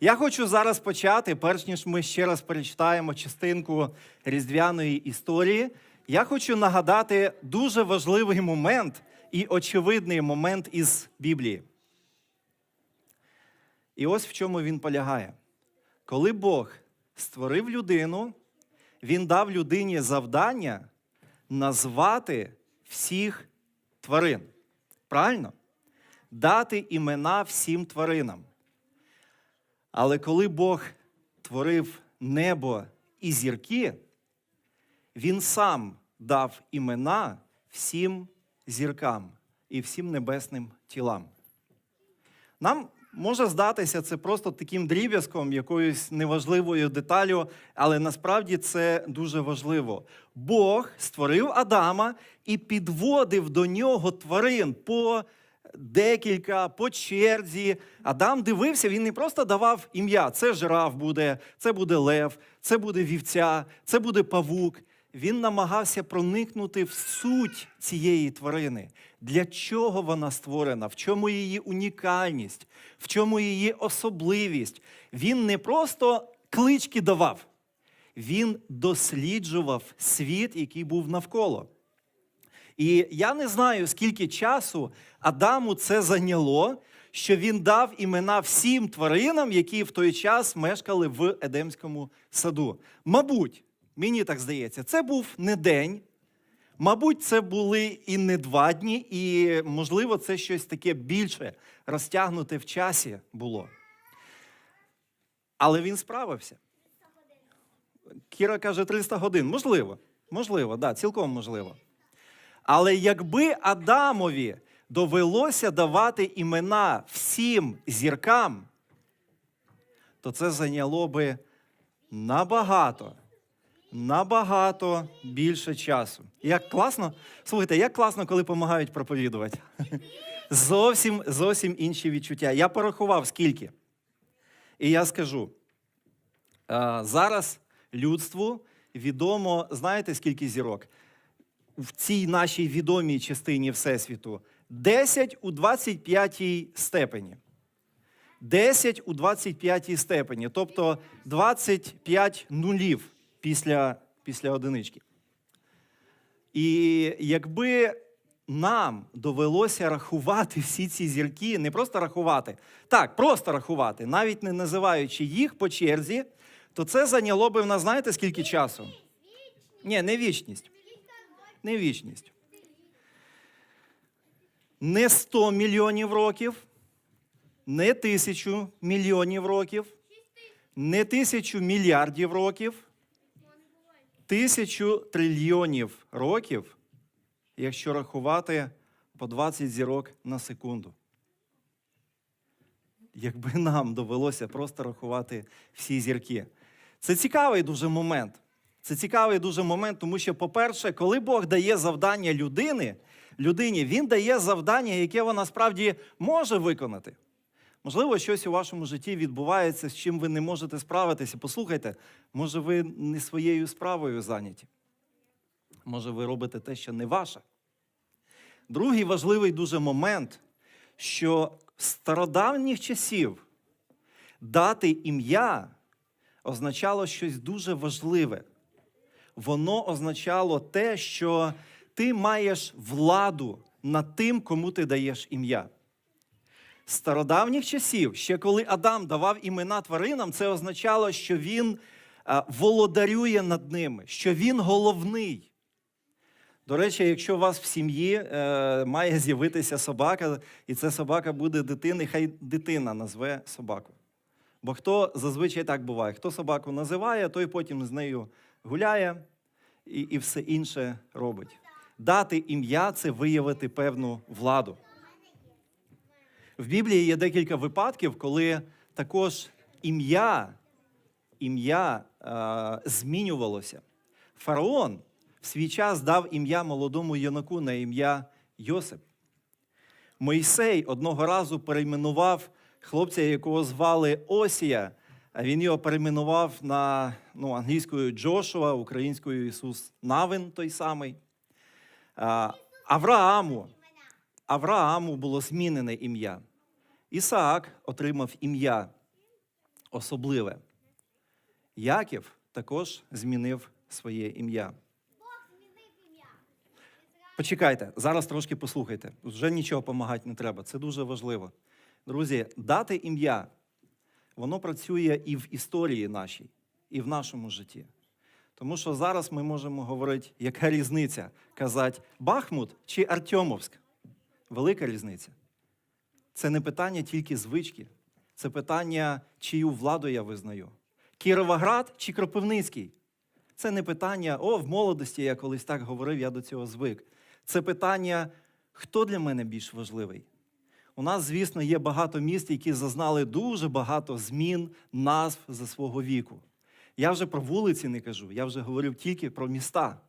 Я хочу зараз почати, перш ніж ми ще раз перечитаємо частинку різдвяної історії. Я хочу нагадати дуже важливий момент і очевидний момент із Біблії. І ось в чому він полягає. Коли Бог створив людину, він дав людині завдання назвати всіх тварин. Правильно? Дати імена всім тваринам. Але коли Бог творив небо і зірки, Він сам дав імена всім зіркам і всім небесним тілам. Нам може здатися це просто таким дріб'язком, якоюсь неважливою деталю, але насправді це дуже важливо. Бог створив Адама і підводив до нього тварин по декілька, по черзі. Адам дивився, він не просто давав ім'я: це жираф буде, це буде лев, це буде вівця, це буде павук. Він намагався проникнути в суть цієї тварини. Для чого вона створена, в чому її унікальність, в чому її особливість. Він не просто клички давав, він досліджував світ, який був навколо. І я не знаю, скільки часу Адаму це зайняло, що він дав імена всім тваринам, які в той час мешкали в Едемському саду. Мабуть, мені так здається, це був не день. Мабуть, це були і не два дні, і, можливо, це щось таке більше розтягнуте в часі було. Але він справився. Кіра каже 300 годин. Можливо, можливо, да, цілком можливо. Але якби Адамові довелося давати імена всім зіркам, то це зайняло би набагато, набагато більше часу. Як класно, слухайте, як класно, коли допомагають проповідувати. Зовсім, зовсім інші відчуття. Я порахував скільки. І я скажу: зараз людству відомо, знаєте, скільки зірок? В цій нашій відомій частині Всесвіту 10 у 25 степені. 10 у 25 степені, тобто 25 нулів після, після одинички. І якби нам довелося рахувати всі ці зірки, не просто рахувати, так, просто рахувати, навіть не називаючи їх по черзі, то це зайняло би в нас, знаєте, скільки часу? Ні, не вічність не вічність. Не 100 мільйонів років, не тисячу мільйонів років, не тисячу мільярдів років, тисячу трильйонів років, якщо рахувати по 20 зірок на секунду. Якби нам довелося просто рахувати всі зірки. Це цікавий дуже момент. Це цікавий дуже момент, тому що, по-перше, коли Бог дає завдання людини, людині, Він дає завдання, яке вона справді може виконати. Можливо, щось у вашому житті відбувається, з чим ви не можете справитися. Послухайте, може, ви не своєю справою зайняті. Може, ви робите те, що не ваше. Другий важливий дуже момент, що з стародавніх часів дати ім'я означало щось дуже важливе воно означало те, що ти маєш владу над тим, кому ти даєш ім'я. Стародавніх часів, ще коли Адам давав імена тваринам, це означало, що він володарює над ними, що він головний. До речі, якщо у вас в сім'ї е, має з'явитися собака, і ця собака буде дитини, хай дитина назве собаку. Бо хто зазвичай так буває, хто собаку називає, той потім з нею гуляє і, і все інше робить. Дати ім'я це виявити певну владу. В Біблії є декілька випадків, коли також ім'я ім'я е, змінювалося. Фараон в свій час дав ім'я молодому юнаку на ім'я Йосип. Мойсей одного разу перейменував хлопця, якого звали Осія. Він його перейменував на ну, англійською Джошуа, українською Ісус Навин той самий. Аврааму. Аврааму було змінене ім'я. Ісаак отримав ім'я. особливе. Яків також змінив своє ім'я. Почекайте, зараз трошки послухайте. Вже нічого допомагати не треба. Це дуже важливо. Друзі, дати ім'я, воно працює і в історії нашій, і в нашому житті. Тому що зараз ми можемо говорити, яка різниця казати Бахмут чи Артемовськ. Велика різниця. Це не питання тільки звички, це питання, чию владу я визнаю. Кіровоград чи Кропивницький. Це не питання, о, в молодості я колись так говорив, я до цього звик. Це питання, хто для мене більш важливий. У нас, звісно, є багато міст, які зазнали дуже багато змін, назв за свого віку. Я вже про вулиці не кажу, я вже говорив тільки про міста.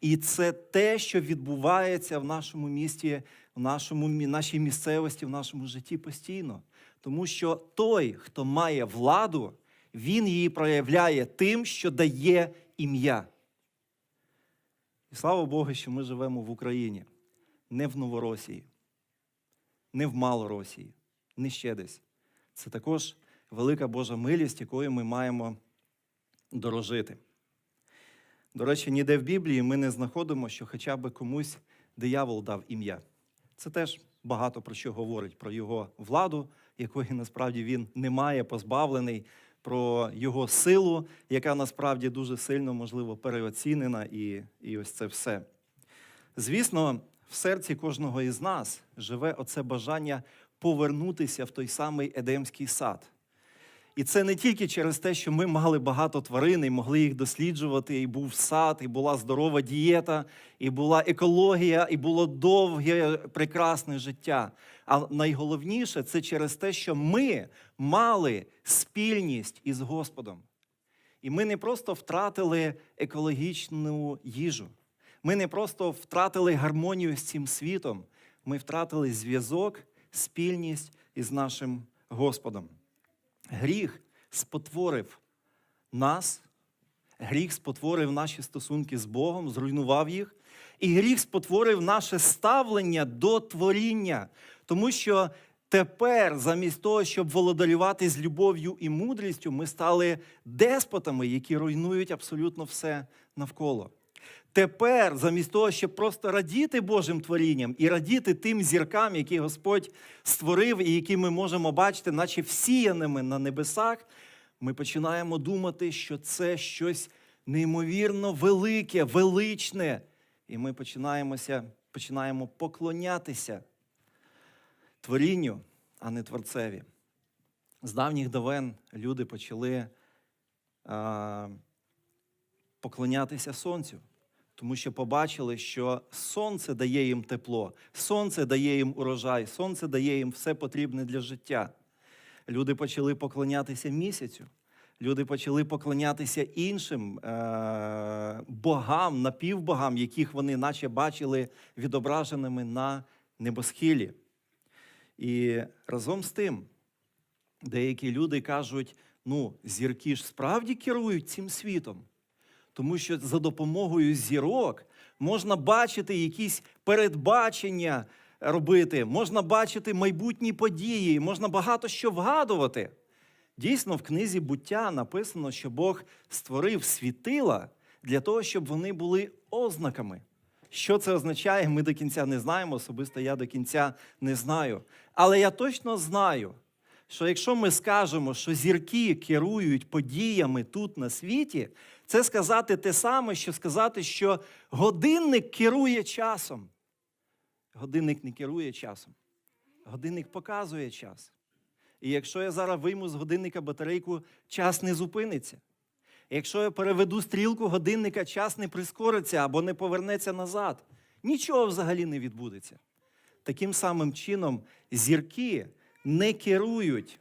І це те, що відбувається в нашому місті, в нашому, нашій місцевості, в нашому житті постійно. Тому що той, хто має владу, він її проявляє тим, що дає ім'я. І слава Богу, що ми живемо в Україні, не в Новоросії, не в Малоросії, не ще десь. Це також велика Божа милість, якою ми маємо дорожити. До речі, ніде в Біблії ми не знаходимо, що хоча б комусь диявол дав ім'я. Це теж багато про що говорить, про його владу, якої насправді він не має, позбавлений, про його силу, яка насправді дуже сильно, можливо, переоцінена, і, і ось це все. Звісно, в серці кожного із нас живе оце бажання повернутися в той самий Едемський сад. І це не тільки через те, що ми мали багато тварин і могли їх досліджувати, і був сад, і була здорова дієта, і була екологія, і було довге, прекрасне життя. А найголовніше це через те, що ми мали спільність із Господом. І ми не просто втратили екологічну їжу. Ми не просто втратили гармонію з цим світом, ми втратили зв'язок, спільність із нашим Господом. Гріх спотворив нас, гріх спотворив наші стосунки з Богом, зруйнував їх, і гріх спотворив наше ставлення до творіння, тому що тепер, замість того, щоб володарювати з любов'ю і мудрістю, ми стали деспотами, які руйнують абсолютно все навколо. Тепер, замість того, щоб просто радіти Божим творінням і радіти тим зіркам, які Господь створив і які ми можемо бачити, наче всіяними на небесах, ми починаємо думати, що це щось неймовірно велике, величне. І ми починаємося, починаємо поклонятися творінню, а не творцеві. З давніх давен люди почали поклонятися сонцю тому що побачили, що сонце дає їм тепло, сонце дає їм урожай, сонце дає їм все потрібне для життя. Люди почали поклонятися місяцю, люди почали поклонятися іншим е- богам, напівбогам, яких вони наче бачили відображеними на небосхилі. І разом з тим, деякі люди кажуть: ну, зірки ж справді керують цим світом. Тому що за допомогою зірок можна бачити якісь передбачення робити, можна бачити майбутні події, можна багато що вгадувати. Дійсно, в книзі буття написано, що Бог створив світила для того, щоб вони були ознаками. Що це означає, ми до кінця не знаємо, особисто я до кінця не знаю. Але я точно знаю, що якщо ми скажемо, що зірки керують подіями тут на світі, це сказати те саме, що сказати, що годинник керує часом. Годинник не керує часом. Годинник показує час. І якщо я зараз вийму з годинника батарейку, час не зупиниться. Якщо я переведу стрілку годинника, час не прискориться або не повернеться назад. Нічого взагалі не відбудеться. Таким самим чином, зірки не керують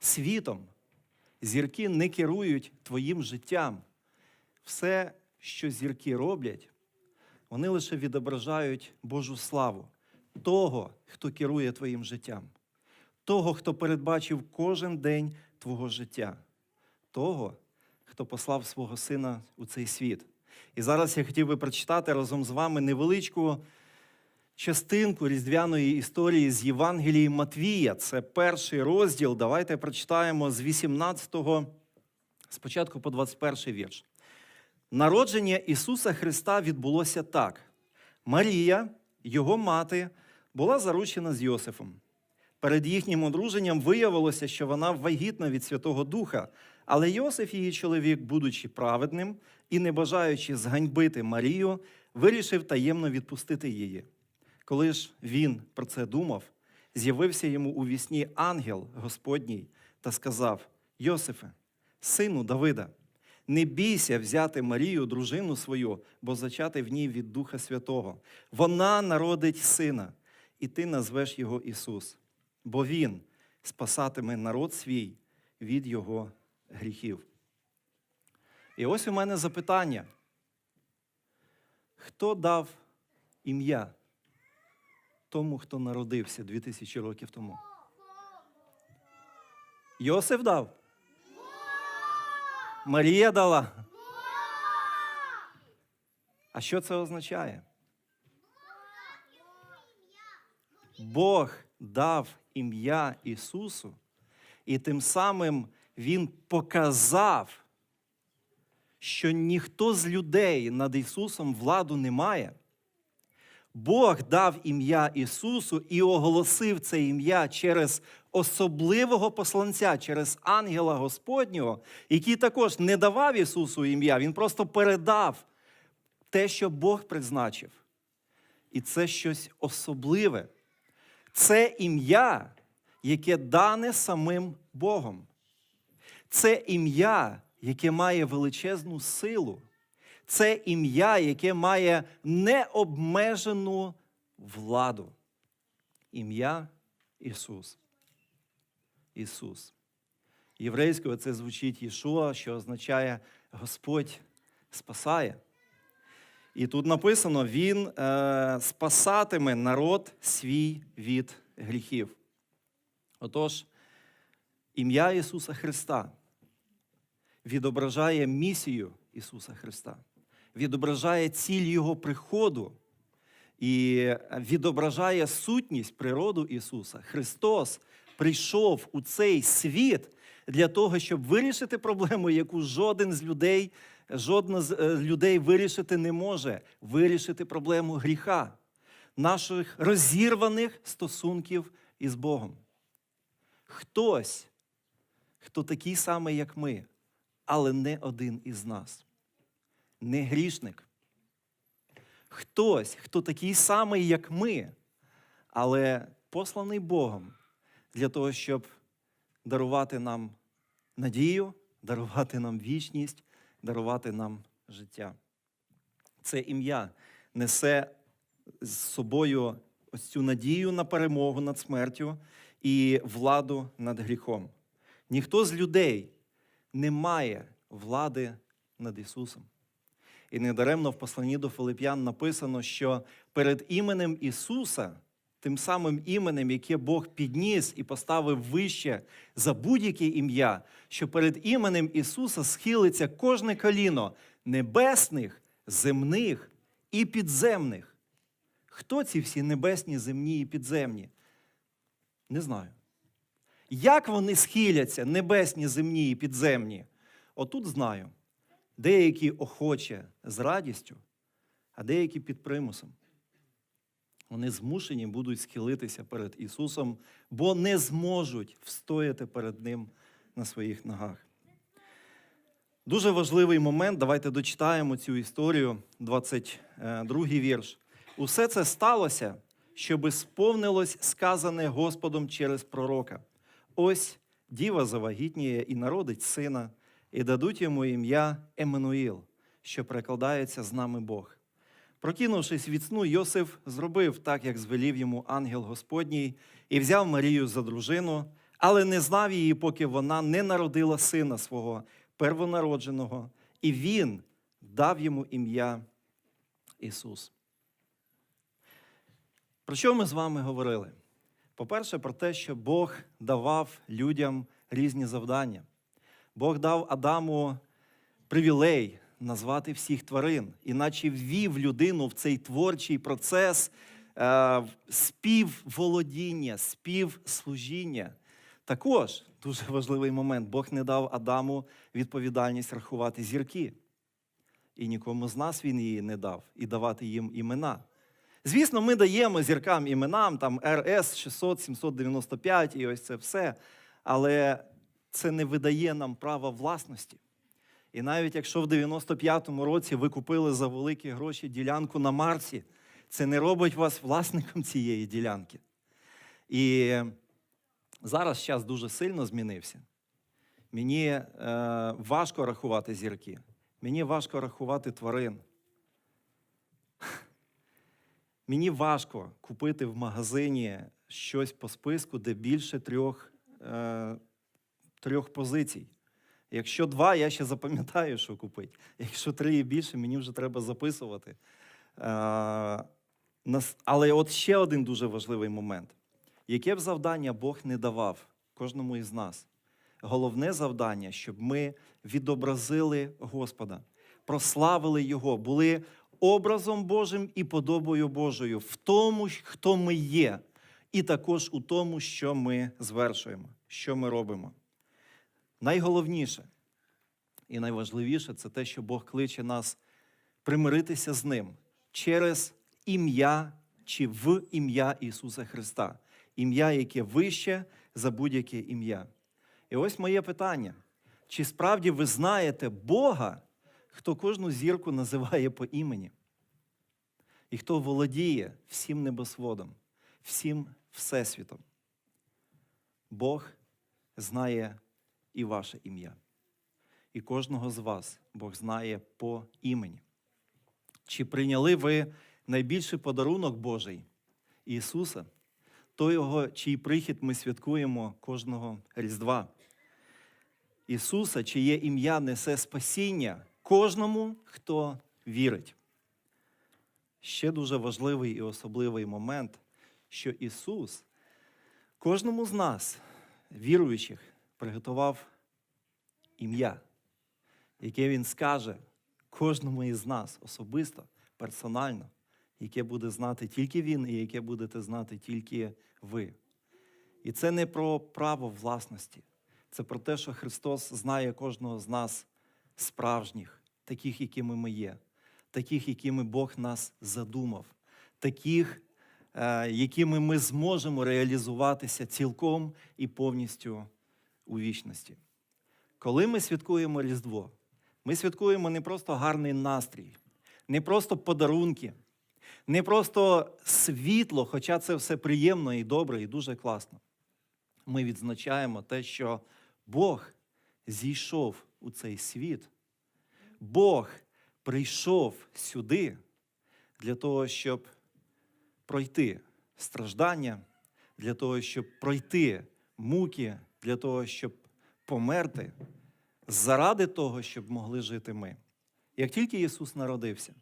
світом. Зірки не керують твоїм життям. Все, що зірки роблять, вони лише відображають Божу славу того, хто керує твоїм життям, того, хто передбачив кожен день твого життя, того, хто послав свого сина у цей світ. І зараз я хотів би прочитати разом з вами невеличку частинку різдвяної історії з Євангелії Матвія. Це перший розділ. Давайте прочитаємо з 18 спочатку по 21 вірш. Народження Ісуса Христа відбулося так. Марія, його мати, була заручена з Йосифом. Перед їхнім одруженням виявилося, що вона вагітна від Святого Духа, але Йосиф, її чоловік, будучи праведним і не бажаючи зганьбити Марію, вирішив таємно відпустити її. Коли ж він про це думав, з'явився йому у вісні ангел Господній та сказав: Йосифе, сину Давида, не бійся взяти Марію, дружину свою, бо зачати в ній від Духа Святого. Вона народить сина, і ти назвеш його Ісус, бо Він спасатиме народ свій від його гріхів. І ось у мене запитання. Хто дав ім'я тому, хто народився 2000 років тому? Йосиф дав? Марія дала? А що це означає? Бог дав ім'я Ісусу, і тим самим Він показав, що ніхто з людей над Ісусом владу не має. Бог дав ім'я Ісусу і оголосив це ім'я через особливого посланця, через ангела Господнього, який також не давав Ісусу ім'я, Він просто передав те, що Бог призначив. І це щось особливе. Це ім'я, яке дане самим Богом. Це ім'я, яке має величезну силу. Це ім'я, яке має необмежену владу. Ім'я Ісус. Ісус. Єврейською це звучить Єшуа, що означає Господь спасає. І тут написано: Він е, спасатиме народ свій від гріхів. Отож, ім'я Ісуса Христа відображає місію Ісуса Христа, відображає ціль Його приходу і відображає сутність природу Ісуса. Христос прийшов у цей світ для того, щоб вирішити проблему, яку жоден з людей, жодна з е, людей вирішити не може, вирішити проблему гріха, наших розірваних стосунків із Богом. Хтось, хто такий самий, як ми, але не один із нас. Не грішник. Хтось, хто такий самий, як ми, але посланий Богом для того, щоб дарувати нам надію, дарувати нам вічність, дарувати нам життя. Це ім'я несе з собою ось цю надію на перемогу над смертю і владу над гріхом. Ніхто з людей не має влади над Ісусом. І недаремно в посланні до Филип'ян написано, що перед іменем Ісуса, тим самим іменем, яке Бог підніс і поставив вище за будь-яке ім'я, що перед іменем Ісуса схилиться кожне коліно небесних, земних і підземних. Хто ці всі небесні, земні і підземні? Не знаю. Як вони схиляться, небесні, земні і підземні? Отут знаю. Деякі охоче з радістю, а деякі під примусом. Вони змушені будуть схилитися перед Ісусом, бо не зможуть встояти перед Ним на своїх ногах. Дуже важливий момент. Давайте дочитаємо цю історію, 22 вірш. Усе це сталося, щоби сповнилось сказане Господом через пророка. Ось діва завагітніє і народить сина, і дадуть йому ім'я Еммануїл, що перекладається з нами Бог. Прокинувшись від сну, Йосиф зробив так, як звелів йому ангел Господній, і взяв Марію за дружину, але не знав її, поки вона не народила сина свого первонародженого, і він дав йому ім'я Ісус. Про що ми з вами говорили? По-перше, про те, що Бог давав людям різні завдання. Бог дав Адаму привілей назвати всіх тварин, іначе ввів людину в цей творчий процес е, співволодіння, співслужіння. Також дуже важливий момент. Бог не дав Адаму відповідальність рахувати зірки. І нікому з нас він її не дав і давати їм імена. Звісно, ми даємо зіркам іменам, там РС 600, 795 і ось це все. Але це не видає нам права власності. І навіть якщо в 95-му році ви купили за великі гроші ділянку на Марсі, це не робить вас власником цієї ділянки. І зараз час дуже сильно змінився. Мені е, важко рахувати зірки, мені важко рахувати тварин. Мені важко купити в магазині щось по списку, де більше трьох, е, трьох позицій. Якщо два, я ще запам'ятаю, що купити. Якщо три і більше, мені вже треба записувати. Е, але от ще один дуже важливий момент. Яке б завдання Бог не давав кожному із нас? Головне завдання, щоб ми відобразили Господа, прославили Його, були образом Божим і подобою Божою в тому, хто ми є, і також у тому, що ми звершуємо, що ми робимо. Найголовніше і найважливіше це те, що Бог кличе нас примиритися з Ним через ім'я чи в ім'я Ісуса Христа, ім'я, яке вище за будь-яке ім'я. І ось моє питання: чи справді ви знаєте Бога, хто кожну зірку називає по імені? І хто володіє всім небосводом, всім всесвітом? Бог знає і ваше ім'я. І кожного з вас Бог знає по імені. Чи прийняли ви найбільший подарунок Божий Ісуса, той його, чий прихід ми святкуємо кожного Різдва? Ісуса, чиє ім'я несе спасіння кожному, хто вірить. Ще дуже важливий і особливий момент, що Ісус кожному з нас, віруючих, приготував ім'я, яке Він скаже кожному із нас особисто, персонально, яке буде знати тільки Він і яке будете знати тільки ви. І це не про право власності, це про те, що Христос знає кожного з нас справжніх, таких, якими ми є, таких, якими Бог нас задумав, таких, е, якими ми зможемо реалізуватися цілком і повністю у вічності. Коли ми святкуємо Різдво, ми святкуємо не просто гарний настрій, не просто подарунки, не просто світло, хоча це все приємно і добре, і дуже класно. Ми відзначаємо те, що Бог зійшов у цей світ, Бог прийшов сюди для того, щоб пройти страждання, для того, щоб пройти муки, для того, щоб померти заради того, щоб могли жити ми. Як тільки Ісус народився,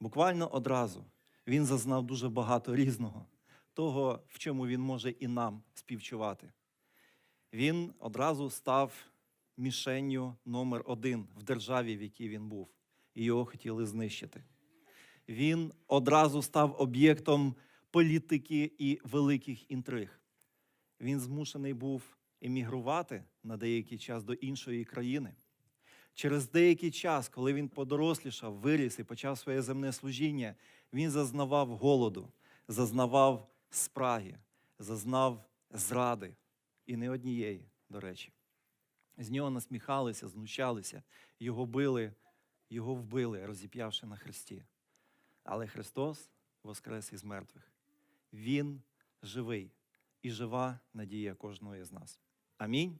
буквально одразу Він зазнав дуже багато різного, того, в чому Він може і нам співчувати. Він одразу став мішенню номер один в державі, в якій він був, і його хотіли знищити. Він одразу став об'єктом політики і великих інтриг. Він змушений був емігрувати на деякий час до іншої країни. Через деякий час, коли він подорослішав, виріс і почав своє земне служіння, він зазнавав голоду, зазнавав спраги, зазнав зради і не однієї, до речі. З нього насміхалися, знущалися, його били, його вбили, розіп'явши на хресті. Але Христос воскрес із мертвих. Він живий і жива надія кожного із нас. Amém?